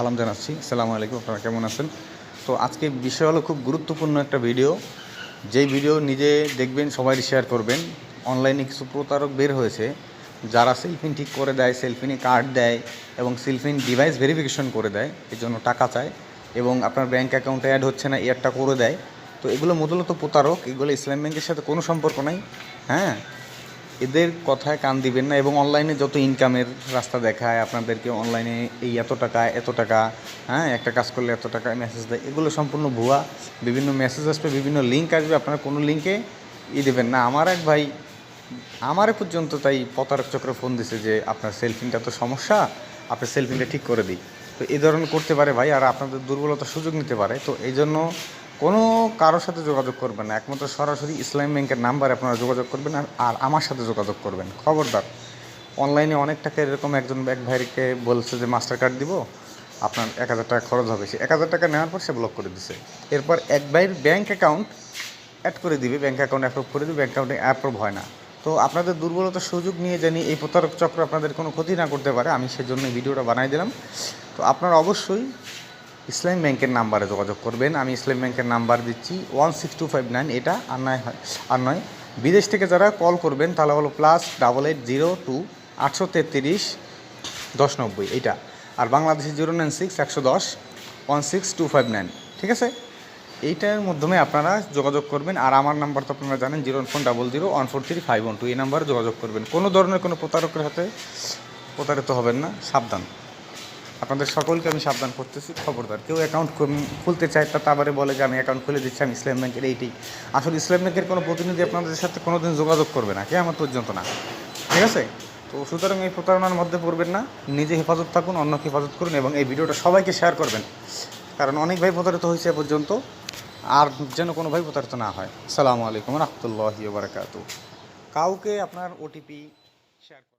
সালাম জানাচ্ছি। আসসালামু আলাইকুম, আপনারা কেমন আছেন? তো আজকে বিষয় হলো খুব গুরুত্বপূর্ণ একটা ভিডিও। যেই ভিডিও নিজে দেখবেন, সবাই শেয়ার করবেন। অনলাইনে কিছু প্রতারক বের হয়েছে, যারা সেলফিন ঠিক করে দেয় সেলফিনে কার্ড দেয় এবং সেলফিন ডিভাইস ভেরিফিকেশন করে দেয়, এর জন্য টাকা চায় এবং আপনার ব্যাঙ্ক অ্যাকাউন্টে অ্যাড হচ্ছে না এয়ারটা করে দেয়। তো এগুলো মূলত প্রতারক, এগুলো ইসলাম ব্যাংকের সাথে কোনো সম্পর্ক নাই। হ্যাঁ? এদের কথায় কান দিবেন না এবং অনলাইনে যত ইনকামের রাস্তা দেখায়, আপনাদেরকে অনলাইনে এই এত টাকা এত টাকা হ্যাঁ একটা কাজ করলে এত টাকা মেসেজ দেয়, এগুলো সম্পূর্ণ ভুয়া। বিভিন্ন মেসেজ আসবে, বিভিন্ন লিঙ্ক আসবে, আপনারা কোনো লিঙ্কে ই দেবেন না। আমার এক ভাই, আমারে পর্যন্ত তাই প্রতারক চক্র ফোন দিছে যে, আপনার সেলফিনটা তো সমস্যা আপনার সেলফিনটা ঠিক করে দিই তো এই ধরনের করতে পারে ভাই, আর আপনাদের দুর্বলতার সুযোগ নিতে পারে। তো এই জন্য কোনো কারোর সাথে যোগাযোগ করবেন না। একমাত্র সরাসরি ইসলামী ব্যাংকের নাম্বারে আপনারা যোগাযোগ করবেন আর আর আমার সাথে যোগাযোগ করবেন। খবরদার, অনলাইনে অনেক টাকা এরকম একজন এক ভাইকে বলছে যে, মাস্টার কার্ড দিব, আপনার এক হাজার টাকা খরচ হবে। সে এক হাজার টাকা নেওয়ার পর সে ব্লক করে দিছে। এরপর এক ভাইয়ের ব্যাঙ্ক অ্যাকাউন্ট অ্যাড করে দিবে। ব্যাঙ্ক অ্যাকাউন্ট অ্যাপ্রুভ করে দিবে ব্যাংক অ্যাকাউন্টে অ্যাপ্রুভ হয় না। তো আপনাদের দুর্বলতার সুযোগ নিয়ে জানি এই প্রতারক চক্র আপনাদের কোনো ক্ষতি না করতে পারে। আমি সেজন্য ভিডিওটা বানাই দিলাম। তো আপনারা অবশ্যই ইসলাম ব্যাংকের নাম্বারে যোগাযোগ করবেন। আমি ইসলাম ব্যাংকের নাম্বার দিচ্ছি one six two five nine এটা আর নয় আর নয়। বিদেশ থেকে যারা কল করবেন, তাহলে হলো plus double eight zero two আটশো তেত্রিশ দশ নব্বই, এইটা। আর বাংলাদেশে জিরো নাইন সিক্স একশো দশ one six two five nine ঠিক আছে? এইটার মাধ্যমে আপনারা যোগাযোগ করবেন। আর আমার নাম্বার তো আপনারা জানেন zero four double zero one four three five one two এই নাম্বারে যোগাযোগ করবেন। কোনো ধরনের কোনো প্রতারকের হাতে প্রতারিত হবেন না, সাবধান। আপনাদের সকলকে আমি সাবধান করতেছি, খবরদার। কেউ অ্যাকাউন্ট খুলতে চায় তা তারপরে বলে যে আমি অ্যাকাউন্ট খুলে দিচ্ছি, আমি ইসলাম ব্যাংকের এইটি আসলে ইসলাম ব্যাংকের কোনো প্রতিনিধি আপনাদের সাথে কোনো দিন যোগাযোগ করবে না কে আমার পর্যন্ত না। ঠিক আছে? তো সুতরাং এই প্রতারণার মধ্যে পড়বেন না, নিজে হেফাজত থাকুন, অন্যকে হেফাজত করুন এবং এই ভিডিওটা সবাইকে শেয়ার করবেন। কারণ অনেক ভাই প্রতারিত হয়েছে এ পর্যন্ত, আর যেন কোনো ভাই প্রতারিত না হয়। সালামু আলাইকুম রহমতুল্লাহি বারাকাতু কাউকে আপনার ওটিপি শেয়ার